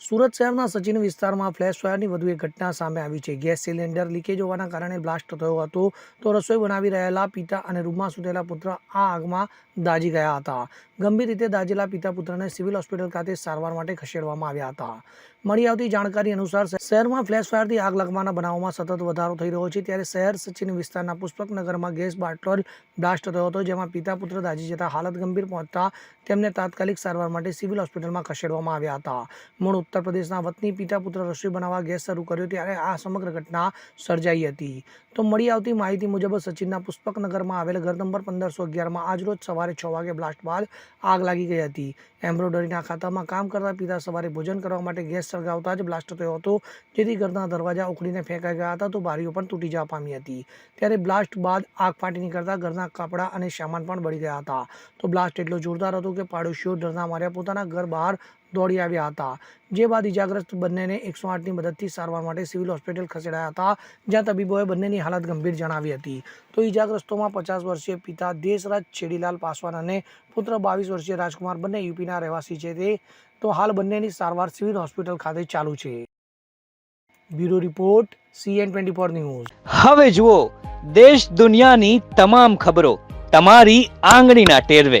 સુરત શહેરના સચિન વિસ્તારમાં ફ્લેશ ફાયરની વધુ એક ઘટના સામે આવી છે. ગેસ સિલિન્ડર લીકેજ હોવાના કારણે બ્લાસ્ટ થયો હતો તો રસોઈ બનાવી રહેલા પિતા અને રૂમમાં સૂતેલા પુત્ર આ આગમાં દાજી ગયા હતા. ગંભીર રીતે દાઝેલા પિતા પુત્રને સિવિલ હોસ્પિટલ ખાતે સારવાર માટે ખસેડવામાં આવ્યા હતા. મળી આવતી જાણકારી અનુસાર શહેરમાં ફ્લેશ ફાયરથી આગ લાગવાના બનાવોમાં સતત વધારો થઈ રહ્યો છે. ત્યારે શહેર સચિન વિસ્તારના પુષ્પકનગરમાં ગેસ બાટલ બ્લાસ્ટ થયો હતો, જેમાં પિતા પુત્ર દાઝી જતા હાલત ગંભીર પહોંચતા તેમને તાત્કાલિક સારવાર માટે સિવિલ હોસ્પિટલમાં ખસેડવામાં આવ્યા હતા. મૂળ ઉત્તર પ્રદેશના વતની પિતા પુત્ર રસોઈ બનાવવા ગેસ શરૂ કર્યો ત્યારે આ સમગ્ર ઘટના સર્જાઈ હતી. તો મળી આવતી માહિતી મુજબ સચિનના પુષ્પકનગરમાં આવેલ ઘર નંબર પંદરસો અગિયારમાં આજરોજ સવારે છ વાગે બ્લાસ્ટ બાદ આગ લાગી ગઈ હતી. એમ્બ્રોઇડરીના ખાતામાં કામ કરતા પિતા સવારે ભોજન કરવા માટે ગેસ સળગાવતા જ બ્લાસ્ટ થયો હતો, જેથી ઘરના દરવાજા ઉખડીને ફેંકાઈ ગયા હતા તો બારીઓ પણ તૂટી જવા પામી હતી. ત્યારે બ્લાસ્ટ બાદ આગ ફાટી નીકળતા ઘરના કપડાં અને સામાન પણ બળી ગયા હતા. તો બ્લાસ્ટ એટલો જોરદાર હતો કે પાડોશીઓ ડરના માર્યા પોતાના ઘર બહાર દોડી આવ્યા હતા. જે બાદ ઇજાગ્રસ્ત બંનેને એકસો આઠની મદદથી સારવાર માટે સિવિલ હોસ્પિટલ ખસેડાયા હતા, જ્યાં તબીબોએ બંનેની હાલત ગંભીર જણાવી હતી. તો ઇજાગ્રસ્તોમાં પચાસ વર્ષીય પિતા દેશરાજ છેડીલાલ પાસવાન અને પુત્ર બાવીસ વર્ષીય રાજકુમાર બંને યુપીના રહેવાસી છે તે. તો હાલ બંનેની સારવાર સિવિલ હોસ્પિટલ ખાતે ચાલુ છે. Bureau report, CN twenty four news. હવે જુઓ, દેશ દુનિયાની તમામ ખબરો તમારી આંગળીના ટેરવે.